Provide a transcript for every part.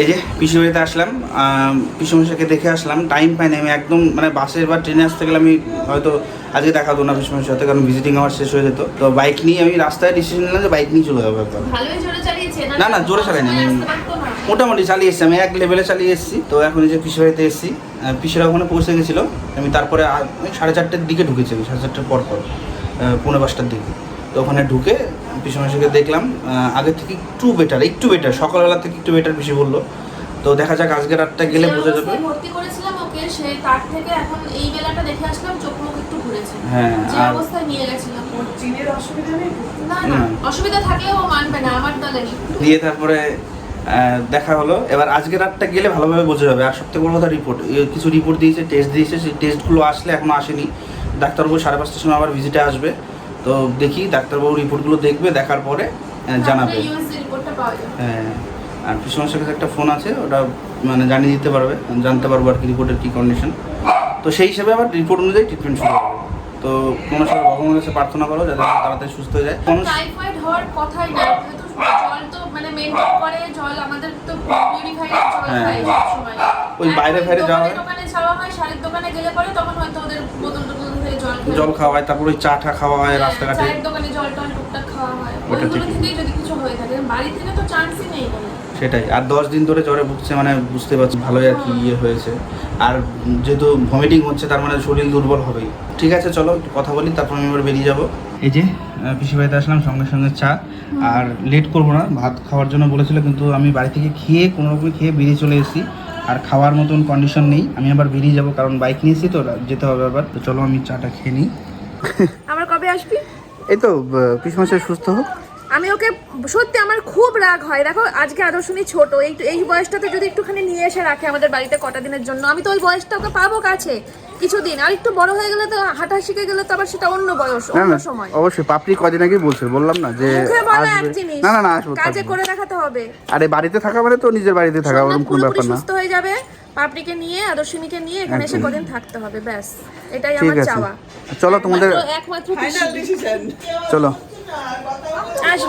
এই যে পিসিবাড়িতে আসলাম পিসমশাকে দেখে আসলাম। টাইম পাইনি আমি একদম মানে বাসে বা ট্রেনে আসতে গেলে আমি হয়তো আজকে দেখা হতো না পিসমশার সাথে কারণ ভিজিটিং আমার শেষ হয়ে যেত। তো বাইক নিয়ে আমি রাস্তায় ডিসিশন নিলাম যে বাইক নিয়ে চলে যাব চালিয়েছে না, না, জোরে চালাইনি। মোটামুটি চালিয়ে এসেছি আমি এক লেভেলে চালিয়ে এসেছি। তো এখন এই যে পিসি বাড়িতে এসেছি পিসিরা ওখানে পৌঁছে গেছিল। আমি তারপরে সাড়ে চারটের দিকে ঢুকেছি আমি সাড়ে চারটের পর পর পৌনে পাঁচটার দিকে। ওখানে ঢুকে পিসমাসিকে দেখলাম আগের থেকে একটু বেটার একটু বেটার সকালবেলা থেকে একটু বেটার পিসি বলল। তো দেখা যাক আজকে রাতটা গেলে বোঝা যাবে। ভর্তি করেছিলাম ওকে সেই তার থেকে এখন এই বেলাটা দেখে আসলাম চোখ মুখ একটু ঘুরেছে। হ্যাঁ, যে আর- অবস্থায় নিয়ে গেছিলাম। ওর চিনের অসুবিধা নেই? না না না। অসুবিধা থাকলেও ও মানবে না আমার দলে দিয়ে তারপরে দেখা হলো। এবার আজকে রাতটা গেলে ভালোভাবে বোঝা যাবে। আর সবথেকে বড় কথা রিপোর্ট কিছু রিপোর্ট দিয়েছে টেস্ট দিয়েছে সেই টেস্টগুলো আসলে এখনও আসেনি। ডাক্তারবাবু সাড়ে পাঁচটার সময় আবার ভিজিটে আসবে। তো দেখি ডাক্তারবাবু রিপোর্টগুলো দেখবে দেখার পরে আহ, জানাবে। হ্যাঁ আর পিসমশার কাছে একটা ফোন আছে ওটা মানে জানিয়ে দিতে পারবে জানতে পারব আর কি রিপোর্টের কী কন্ডিশন তো সেই হিসাবে আবার রিপোর্ট অনুযায়ী ট্রিটমেন্ট শুরু হবে। তো কোনো সময় ভগবানের কাছে প্রার্থনা করো যাতে তাড়াতাড়ি সুস্থ হয়ে যায়। কোনো টাইফয়েড হওয়ার কথাই না জল তো মানে মেনটেন করে জল আমাদের তো পিউরিফাইড জল হ্যাঁ। ওই বাইরে ফাইরে যাওয়া হয়। যাওয়া হয় শাড়ির দোকানে গেলে পরে তখন হয়তো ওদের বোতল টোতল ধরে জল জল খাওয়া হয় তারপর চা টা খাওয়া হয় হ্যাঁ, রাস্তাঘাটে। চায়ের দোকানে জল টল টুকটাক খাওয়া হয়। ওটা। থেকেই যদি কিছু হয়ে থাকে বাড়ি থেকে তো চান্সই নেই সেটাই আর দশ দিন ধরে জ্বরে ভুগছে মানে বুঝতে পারছি ভালোই আর কি ইয়ে হয়েছে। আর যেহেতু ভমিটিং হচ্ছে তার মানে শরীর দুর্বল হবেই। ঠিক আছে চলো একটু কথা বলি তারপর আমি এবার বেরিয়ে যাব। এই যে পিসি বাড়িতে আসলাম সঙ্গে সঙ্গে চা। আর লেট করব না ভাত খাওয়ার জন্য বলেছিল কিন্তু আমি বাড়ি থেকে খেয়ে কোনো রকম খেয়ে বেরিয়ে চলে এসেছি। আর খাওয়ার মতন কন্ডিশন নেই। আমি আবার বেরিয়ে যাব কারণ বাইক নিয়েছি তো যেতে হবে আবার। তো চলো আমি চাটা খেয়ে নিই। আমার কবে আসবি? এই তো পিসমাসের সুস্থ হোক। আমি ওকে সত্যি আমার খুব রাগ হয়। দেখো আজকে আদর্শনী ছোট। এই এই বয়সটাতে যদি একটুখানি নিয়ে এসে রাখে আমাদের বাড়িতে কটা দিনের জন্য আমি তো ওই বয়সটা ওকে পাবো কাছে। কিছুদিন আর একটু বড় হয়ে গেলে তো হাঁটা শিখে গেলে তো আবার সেটা অন্য বয়স অন্য সময়। অবশ্যই পাপড়ি কদিন আগে বলছে বললাম না যে না না না আসব কাজে করে দেখাতে হবে। আরে বাড়িতে থাকা মানে তো নিজের বাড়িতে থাকা ওরকম কোনো ব্যাপার না। সুস্থ হয়ে যাবে পাপড়িকে নিয়ে আদর্শনীকে নিয়ে এখানে এসে কদিন থাকতে হবে ব্যাস। এটাই আমার চাওয়া। চলো তোমাদের একমাত্র- একমাত্র ফাইনাল ডিসিশন চলো। আকাশ।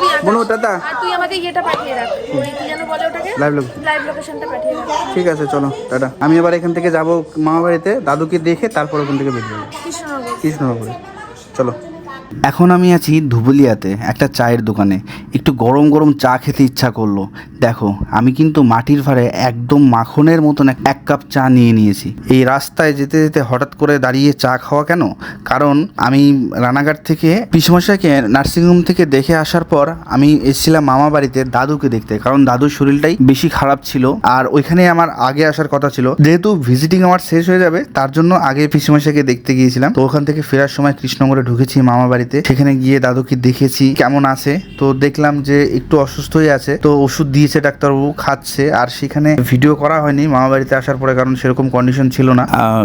টাটা। আর তুই আমাকে ইয়েটা পাঠিয়ে রাখ। ওই কি যেন বলে ওটাকে? লাইভ। লাইভ লোকেশনটা পাঠিয়ে রাখ। ঠিক আছে চলো টাটা। আমি এবার এখান থেকে যাব মামা বাড়িতে দাদুকে দেখে তারপর ওখান থেকে বেরিয়ে যাব। কৃষ্ণনগর। কৃষ্ণনগরে। চলো। এখন আমি আছি ধুবুলিয়াতে, একটা চায়ের দোকানে। একটু গরম গরম চা খেতে ইচ্ছা করল। দেখো, আমি কিন্তু মাটির ভাড়ে একদম মাখনের মতন এক- কাপ চা নিয়ে নিয়েছি। এই রাস্তায় যেতে যেতে হঠাৎ করে দাঁড়িয়ে চা খাওয়া কেন? কারণ আমি রানাঘাট থেকে পিসমশাইকে নার্সিংহোম থেকে দেখে আসার পর আমি এসেছিলাম মামা বাড়িতে দাদুকে দেখতে। কারণ দাদুর শরীরটাই বেশি খারাপ ছিল। আর ওইখানে আমার আগে আসার কথা ছিল। যেহেতু ভিজিটিং আমার শেষ হয়ে যাবে, তার জন্য আগে পিসমশাইকে দেখতে গিয়েছিলাম। তো ওখান থেকে ফেরার সময় কৃষ্ণনগরে ঢুকেছি মামা বাড়িতে। সেখানে গিয়ে দাদুকে দেখেছি কেমন আছে? তো দেখলাম যে একটু অসুস্থ হয়ে আছে তো ওষুধ দিয়েছে ডাক্তারবাবু খাচ্ছে। আর সেখানে ভিডিও করা হয়নি মামা বাড়িতে আসার পরে কারণ সেরকম কন্ডিশন ছিল না।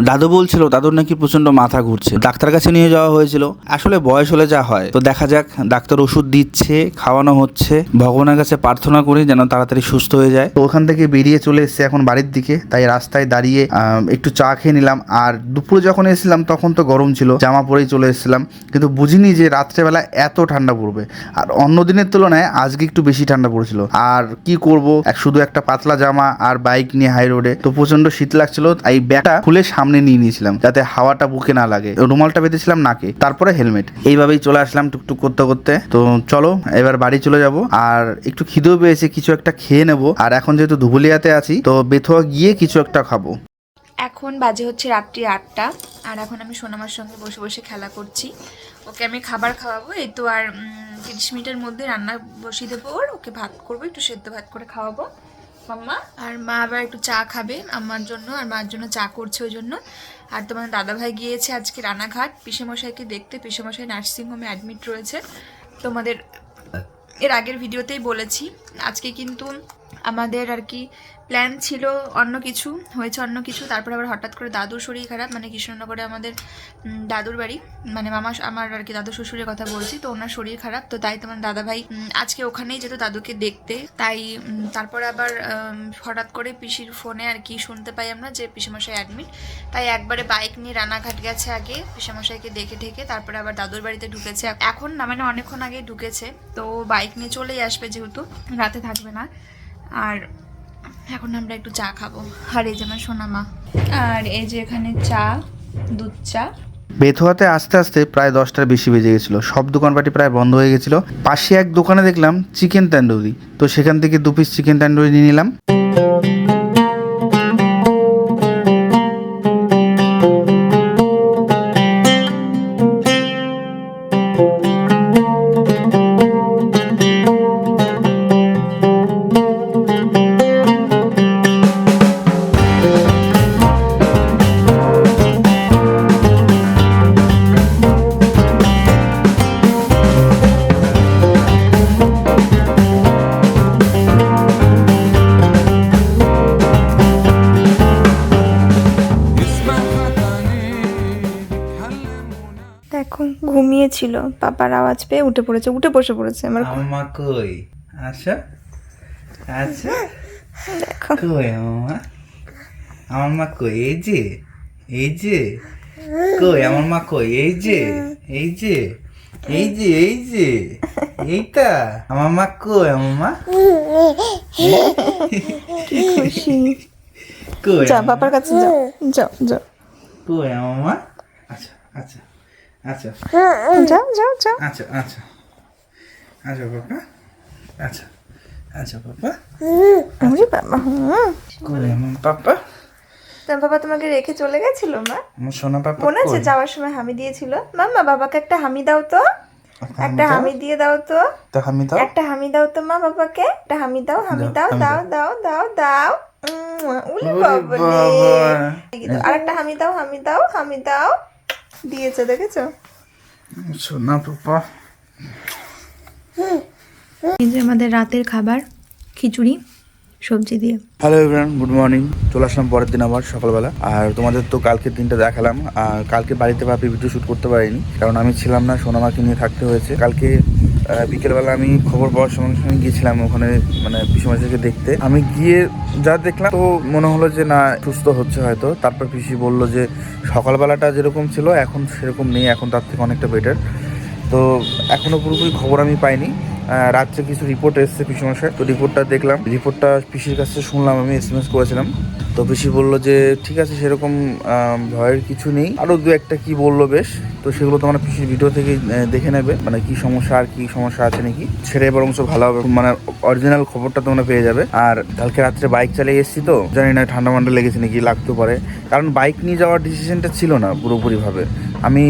দাদু বলছিল দাদুর নাকি প্রচণ্ড মাথা ঘুরছে। ডাক্তার কাছে নিয়ে যাওয়া হয়েছিল। আসলে বয়স হলে যা হয়। তো দেখা যাক ডাক্তার ওষুধ দিচ্ছে খাওয়ানো হচ্ছে। ভগবানের কাছে প্রার্থনা করি যেন তাড়াতাড়ি সুস্থ হয়ে যায়। তো ওখান থেকে বেরিয়ে চলে এসেছে এখন বাড়ির দিকে। তাই রাস্তায় দাঁড়িয়ে আহ, একটু চা খেয়ে নিলাম। আর দুপুরে যখন এসেছিলাম তখন তো গরম ছিল জামা পরেই চলে এসেছিলাম। কিন্তু বুঝিনি যে রাত্রেবেলা এত ঠান্ডা পড়বে। আর অন্য দিনের তুলনায় আজকে একটু বেশি ঠান্ডা পড়েছিল। আর কি করব? শুধু একটা পাতলা জামা আর বাইক নিয়ে হাই রোডে তো প্রচণ্ড শীত লাগছিল এই ব্যাগটা খুলে সামনে নিয়ে নিয়েছিলাম, যাতে হাওয়াটা বুকে না লাগে। রুমালটা বেঁধেছিলাম নাকে, তারপরে হেলমেট। এইভাবেই চলে আসলাম টুকটুক করতে করতে। তো চলো, এবার বাড়ি চলে যাব। আর একটু খিদেও পেয়েছে, কিছু একটা খেয়ে নেব। আর এখন যেহেতু ধুবুলিয়াতে আছি, তো বেথুয়া গিয়ে কিছু একটা খাব। এখন বাজে হচ্ছে রাত্রি আটটা, আর এখন আমি সোনামার সঙ্গে বসে বসে খেলা করছি। ওকে আমি খাবার খাওয়াবো, এই তো আর তিরিশ মিনিটের মধ্যে রান্না বসিয়ে দেবো ওর, ওকে ভাত করব, একটু সেদ্ধ ভাত করে খাওয়াবো। মাম্মা? আর মা আবার একটু চা খাবে আমার জন্য, আর মার জন্য চা করছে ওই জন্য। আর তোমার দাদাভাই গিয়েছে আজকে রানাঘাট, পিসেমশাইকে দেখতে, পিসেমশাই নার্সিংহোমে অ্যাডমিট রয়েছে। তোমাদের, এর আগের ভিডিওতেই বলেছি, আজকে কিন্তু আমাদের আর কি প্ল্যান ছিল অন্য কিছু, হয়েছে অন্য কিছু। তারপর আবার হঠাৎ করে দাদুর শরীর খারাপ মানে কৃষ্ণনগরে আমাদের দাদুর বাড়ি। মানে মামা, আমার আর কি দাদু শ্বশুরের কথা বলছি, তো ওনার শরীর খারাপ। তো তাই তোমার দাদা ভাই আজকে ওখানেই যেত দাদুকে দেখতে, তাই তারপরে আবার হঠাৎ করে পিসির ফোনে আর কি শুনতে পাই আমরা যে পিসেমশাই অ্যাডমিট তাই একবারে বাইক নিয়ে রানাঘাট গেছে আগে, পিসেমশাইকে দেখে ঢেকে তারপরে আবার দাদুর বাড়িতে ঢুকেছে। এখন না মানে অনেকক্ষণ আগে ঢুকেছে, তো বাইক নিয়ে চলেই আসবে যেহেতু, রাতে থাকবে না। আর এখন আমরা একটু চা খাব। আর এই যে আমার সোনা মা আর এই যে এখানে চা, দুধ চা। বেথুয়াতে আস্তে আস্তে প্রায় দশটার বেশি বেজে গেছিল। সব দোকানপাটি প্রায় বন্ধ হয়ে গেছিল। পাশে এক দোকানে দেখলাম চিকেন তন্দুরি। তো সেখান থেকে দু পিস চিকেন তন্দুরি নিয়ে নিলাম। ঘুমিয়েছিল পাপার আওয়াজ পেয়ে উঠে পড়েছে উঠে বসে পড়েছে। আমার আমার মা কই? আচ্ছা আচ্ছা। দেখো। কই আমার মা আমার মা কই? এই যে এই যে। কই আমার মা কই? এই যে এই যে এই যে এই যে এইটা। আমার মা কই আমার মা খুশি। কই যা বাবার কাছে যাও যাও যাও কই আমার মা আচ্ছা আচ্ছা। আচ্ছা। যাও যাও যাও। আচ্ছা আচ্ছা। আচ্ছা বাবা আচ্ছা আচ্ছা বাবা ওরে বাবা হুম। আমার পাপা? তা বাবা তোমাকে রেখে চলে গেছিল মা? সোনা মনে আছে যাওয়ার সময় হামি দিয়েছিল? মাম্মা বাবাকে একটা হামি দাও তো। একটা হামি দিয়ে দাও তো। দাও? একটা হামি দাও তো মা বাবাকে। একটা হামি দাও হামি দাও দাও। দাও দাও দাও উলি বাবা। বাবা। আর একটা হামি দাও হামি দাও হামি দাও। দিয়েছে দেখেছ? সোনা পাপা। এই যে আমাদের রাতের খাবার খিচুড়ি সবজি দিয়ে। হ্যালো এভরিওয়ান গুড মর্নিং চলে আসলাম পরের দিন আবার সকালবেলা। আর তোমাদের তো কালকের দিনটা দেখালাম। আর কালকে বাড়িতে ভাবি ভিডিও শ্যুট করতে পারিনি কারণ আমি ছিলাম না সোনামাকে নিয়ে থাকতে হয়েছে। কালকে বিকেলবেলা আমি খবর পাওয়ার সঙ্গে সঙ্গে গিয়েছিলাম ওখানে মানে পিসুমাসিকে দেখতে। আমি গিয়ে যা দেখলাম, তো মনে হলো যে না, সুস্থ হচ্ছে হয়তো। তারপর পিসি বলল যে সকালবেলাটা যেরকম ছিল, এখন সেরকম নেই, এখন তার থেকে অনেকটা বেটার তো এখনও পুরোপুরি খবর আমি পাইনি। রাত্রে কিছু রিপোর্ট এসছে পিসিমশাই। তো রিপোর্টটা দেখলাম। রিপোর্টটা পিসির কাছে শুনলাম, আমি এস এম এস করেছিলাম। তো পিসি বলল যে, ঠিক আছে, সেরকম ভয়ের কিছু নেই। আরও দু একটা কি বলল বেশ। তো সেগুলো তোমরা পিসির ভিডিও থেকে দেখে নেবে। মানে কি সমস্যা, আর কি সমস্যা আছে নাকি? সেটাই বরঞ্চ ভালো হবে। মানে অরিজিনাল খবরটা তোমরা পেয়ে যাবে। আর কালকে রাত্রে বাইক চালিয়ে এসেছি তো, জানি না, ঠান্ডা মান্ডা লেগেছে নাকি, লাগতে পারে। কারণ বাইক নিয়ে যাওয়ার ডিসিশনটা ছিল না, পুরোপুরিভাবে। আমি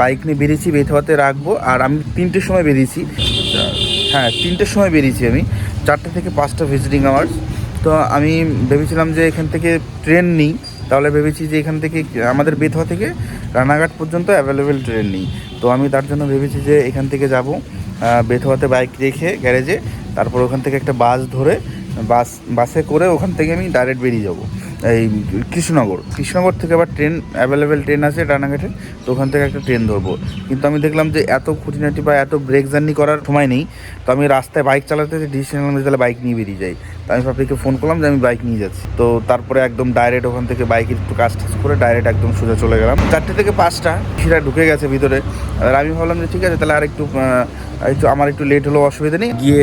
বাইক নিয়ে বেরিয়েছি, বেথুয়াতে রাখব। আর আমি তিনটের সময় বেরিয়েছি। হ্যাঁ তিনটের সময় বেরিয়েছি আমি। চারটে থেকে পাঁচটা ভিজিটিং আওয়ার্স তো আমি ভেবেছিলাম যে এখান থেকে ট্রেন নিই। তাহলে ভেবেছি যে এখান থেকে আমাদের বেথুয়া থেকে রানাঘাট পর্যন্ত অ্যাভেলেবেল ট্রেন নিই। তো আমি তার জন্য ভেবেছি যে এখান থেকে যাব বেথুয়াতে বাইক রেখে গ্যারেজে তারপর ওখান থেকে একটা বাস ধরে বাস বাসে করে ওখান থেকে আমি ডাইরেক্ট বেরিয়ে যাব। এই কৃষ্ণনগর। কৃষ্ণনগর থেকে আবার ট্রেন অ্যাভেলেবেল ট্রেন আছে রানাঘাটে, তো ওখান থেকে একটা ট্রেন ধরবো। কিন্তু আমি দেখলাম যে এত খুঁটিনাটি বা এত ব্রেক জার্নি করার সময় নেই, তো আমি রাস্তায় বাইক চালাতে ডিসিশন নিলাম তাহলে বাইক নিয়ে বেরিয়ে যাই। তো আমি পাবলিককে ফোন করলাম যে আমি বাইক নিয়ে যাচ্ছি। তো তারপরে একদম ডাইরেক্ট ওখান থেকে বাইকের একটু কাজ টাজ করে ডাইরেক্ট একদম সোজা চলে গেলাম। চারটে থেকে পাঁচটা, সেটা ঢুকে গেছে ভিতরে। আর আমি ভাবলাম যে ঠিক আছে, তাহলে আর একটু একটু আমার একটু লেট হলেও অসুবিধা নেই। গিয়ে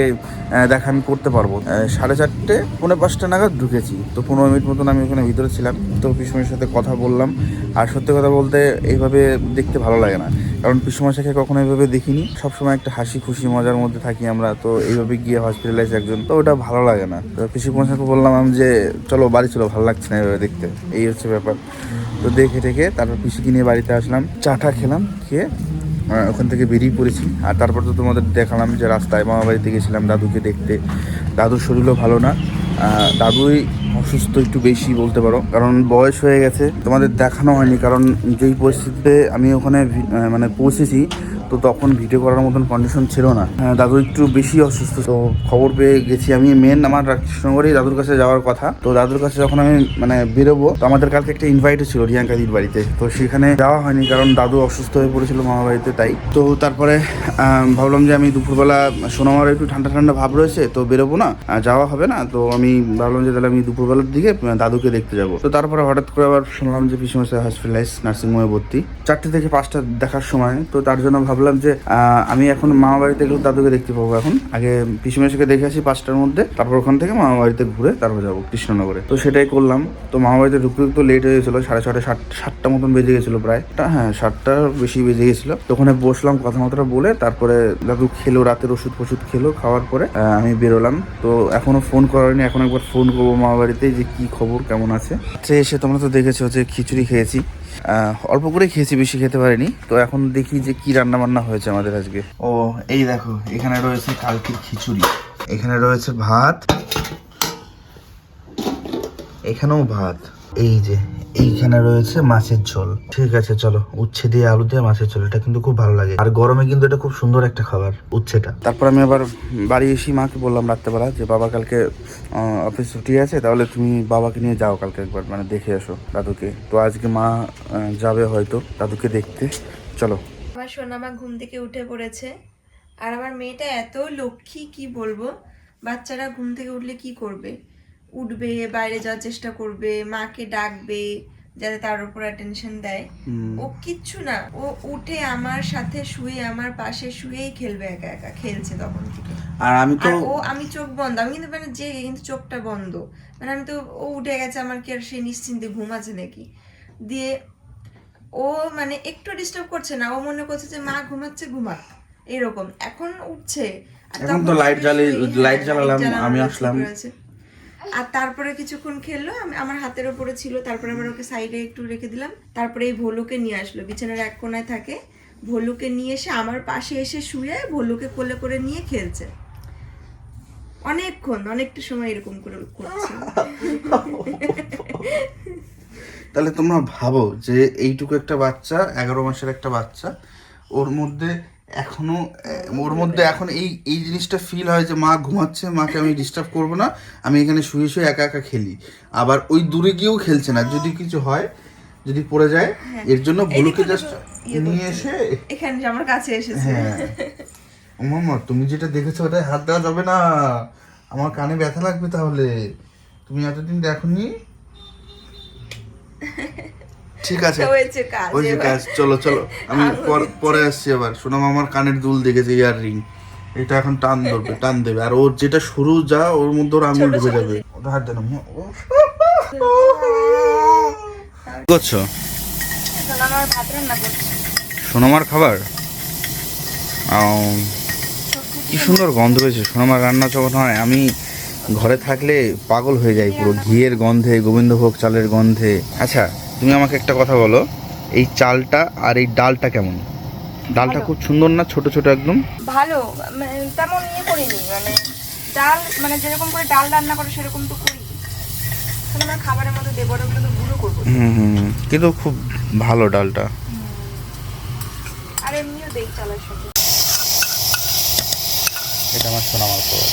দেখা আমি করতে পারব। সাড়ে চারটে পনেরো পাঁচটা নাগাদ ঢুকেছি। তো পনেরো মিনিট মতন আমি ওখানে ভিতরে ছিলাম, তো পিসময়ের সাথে কথা বললাম। আর সত্যি কথা বলতে এইভাবে দেখতে ভালো লাগে না। কারণ পিসমশাকে কখনো এইভাবে দেখিনি। সবসময় একটা হাসি খুশি মজার মধ্যে থাকি আমরা, তো এইভাবে গিয়ে হসপিটালাইজ একজন, তো ওটা ভালো লাগে না। তো পিসমশাকে বললাম আমি যে, চলো বাড়ি চলো, ভালো লাগছে না এভাবে দেখতে। এই হচ্ছে ব্যাপার। তো দেখে টেকে তারপর পিসিকে নিয়ে বাড়িতে আসলাম চাটা খেলাম, খেয়ে ওখান থেকে বেরিয়ে পড়েছি। আর তারপর তো তোমাদের দেখালাম যে রাস্তায় মামা বাড়িতে গেছিলাম দাদুকে দেখতে। দাদুর শরীরও ভালো না। দাদুই অসুস্থ একটু বেশি বলতে পারো। কারণ বয়স হয়ে গেছে। তোমাদের দেখানো হয়নি, কারণ যেই পরিস্থিতিতে আমি ওখানে মানে পৌঁছেছি তো তখন ভিডিও করার মতন কন্ডিশন ছিল না। দাদু একটু বেশি অসুস্থ। তো খবর পেয়ে গেছি আমি মেন আমার কৃষ্ণনগরেই দাদুর কাছে যাওয়ার কথা। তো দাদুর কাছে যখন আমি মানে বেরোবো, তো আমাদের কালকে একটা ইনভাইটও ছিল রিয়াঙ্কাদির বাড়িতে। তো সেখানে যাওয়া হয়নি, কারণ দাদু অসুস্থ হয়ে পড়েছিল মামা বাড়িতে তাই। তো তারপরে ভাবলাম যে আমি দুপুরবেলা সোনামার একটু ঠান্ডা ঠান্ডা ভাব রয়েছে, তো বেরোবো না যাওয়া হবে না। তো আমি ভাবলাম যে তাহলে আমি দুপুরবেলার দিকে দাদুকে দেখতে যাব। তো তারপরে হঠাৎ করে আবার শুনলাম যে পিসমশাই হসপিটালাইজ নার্সিংহোমে ভর্তি। চারটে থেকে পাঁচটা দেখার সময়, তো তার জন্য ভাবলাম ভাবলাম যে আমি এখন মামা বাড়িতে গেলে দাদুকে দেখতে পাবো এখন। আগে পিসিমেশিকে দেখে আসি পাঁচটার মধ্যে, তারপর ওখান থেকে মামা বাড়িতে ঘুরে তারপর যাব কৃষ্ণনগরে। তো সেটাই করলাম। তো মামা বাড়িতে ঢুকতে ঢুকতে লেট হয়ে গেছিল, সাড়ে ছটা, সাত, সাতটা মতন বেজে গেছিল প্রায়। হ্যাঁ সাতটা বেশি বেজে গেছিল। তো ওখানে বসলাম কথা মতটা বলে তারপরে দাদু খেলো, রাতের ওষুধ ফষুধ খেলো, খাওয়ার পরে আমি বেরোলাম। তো এখনও ফোন করানি এখন একবার ফোন করব মামা বাড়িতে যে কি খবর, কেমন আছে। সে এসে তোমরা তো দেখেছ যে খিচুড়ি খেয়েছি। অল্প করে খেয়েছি, বেশি খেতে পারিনি। তো এখন দেখি যে কি রান্না বান্না হয়েছে আমাদের আজকে। ও, এই দেখো, এখানে রয়েছে কালকের খিচুড়ি। এখানে রয়েছে ভাত, এখানেও ভাত। এই যে এইখানে রয়েছে মাছের ঝোল। ঠিক আছে চলো। উচ্ছে দিয়ে আলু দিয়ে মাছের ঝোল এটা কিন্তু খুব ভালো লাগে। আর গরমে কিন্তু এটা খুব সুন্দর একটা খাবার উচ্ছেটা। তারপর আমি আবার বাড়ি এসে মাকে বললাম রাত্রেবেলা যে বাবা কালকে অফিস ছুটি আছে তাহলে তুমি বাবাকে নিয়ে যাও কালকে একবার মানে দেখে আসো দাদুকে। তো আজকে মা যাবে হয়তো দাদুকে দেখতে। চলো। আমার সোনামা ঘুম থেকে উঠে পড়েছে। আর আমার মেয়েটা এত লক্ষ্মী কি বলব? বাচ্চারা ঘুম থেকে উঠলে কি করবে? উঠবে বাইরে যাওয়ার চেষ্টা করবে মাকে ডাকবে যাতে তার উপর অ্যাটেনশন দেয়। ও কিচ্ছু না ও উঠে আমার সাথে শুয়ে আমার পাশে শুয়েই খেলবে একা একা খেলছে তখন থেকে। আর আমি তো ও আমি চোখ বন্ধ আমি কিন্তু মানে জেগে কিন্তু চোখটা বন্ধ। মানে আমি তো ও উঠে গেছে আমার কি আর সে নিশ্চিন্তে ঘুম আছে নাকি? দিয়ে ও মানে একটু ডিস্টার্ব করছে না ও মনে করছে যে মা ঘুমাচ্ছে ঘুমাক। এরকম এখন উঠছে। এখন তো শুয়ে জ্বালিয়ে- শুয়ে- হ্যাঁ, জ্বালালাম, আমি আসলাম। আর তারপরে কিছুক্ষণ খেললো, আমি আমার হাতের ওপরে ছিল, তারপরে আবার ওকে সাইডে একটু রেখে দিলাম। তারপরে এই ভোলুকে নিয়ে আসলো, বিছানার এক কোনায় থাকে। ভোলুকে নিয়ে এসে আমার পাশে এসে শুয়ে ভোলুকে কোলে করে নিয়ে খেলছে। অনেকক্ষণ, অনেকটা সময় এরকম করে করছে। তাহলে তোমরা ভাবো যে এইটুকু একটা বাচ্চা, এগারো মাসের একটা বাচ্চা, ওর মধ্যে এখনও ওর মধ্যে এখন এই এই জিনিসটা ফিল হয় যে মা ঘুমাচ্ছে মাকে আমি ডিস্টার্ব করব না আমি এখানে শুয়ে শুয়ে একা একা খেলি। আবার ওই দূরে গিয়েও খেলছে না যদি কিছু হয় যদি পড়ে যায় এর জন্য ভুলুকে জাস্ট ইয়ে নিয়ে এসে এখানে আমার কাছে এসেছে। হ্যাঁ। ও মামা তুমি যেটা দেখেছ ওটাই হাত দেওয়া যাবে না। আমার কানে ব্যথা লাগবে তাহলে। তুমি এতদিন দেখোনি? ঠিক আছে। ওই যে কাজ চলো চলো। আমি পর- আসছি আবার। শোনাম আমার কানের দুল দেখেছে ইয়ার রিং এটা এখন টান ধরবে টান দেবে। আর ওর যেটা শুরু যা ওর মধ্যে ওর আঙুল ঢুকে যাবে। ওটা হাত দেন করছে? সোনামার খাবার? কি সুন্দর গন্ধ হয়েছে। সোনামার রান্না যখন হয় আমি ঘরে থাকলে পাগল হয়ে যাই পুরো। ঘিয়ের গন্ধে গোবিন্দভোগ চালের গন্ধে। আচ্ছা তুমি আমাকে একটা কথা বলো এই চালটা আর এই ডালটা কেমন? ডালটা খুব সুন্দর না? ছোট ছোট একদম? ভালো মানে তেমন ইয়ে করিনি মানে ডাল মানে যেরকম করে ডাল রান্না করে সেরকম তো করি। তাহলে আমরা খাবারের মধ্যে দেবো ওগুলো তো গুঁড়ো করব। হুম হুম। কিন্তু খুব ভালো ডালটা। আর এমনিও দেই চালের সাথে এটা আমার সোনামার খাবার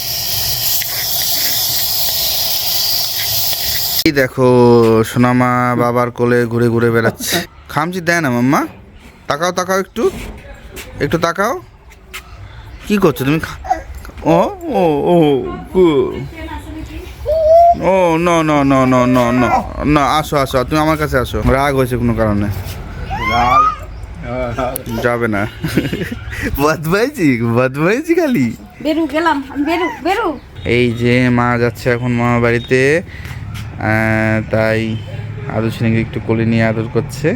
এই দেখো সোনামা বাবার কোলে ঘুরে ঘুরে বেড়াচ্ছে। খামচি দেয় না মাম্মা? তাকাও তাকাও একটু। একটু তাকাও। কি করছ তুমি? ও ও ও ও ন ন ন ন ন ন না আসো আসো তুমি আমার কাছে আসো। রাগ হয়েছে কোনো কারণে। যাবে না। বদমাইছি বদমাইছি খালি। বেরু গেলাম বেরু বেরু। এই যে মা যাচ্ছে এখন মামা বাড়িতে। তাই আদর্শ একটু কোলে নিয়ে আদর করছে।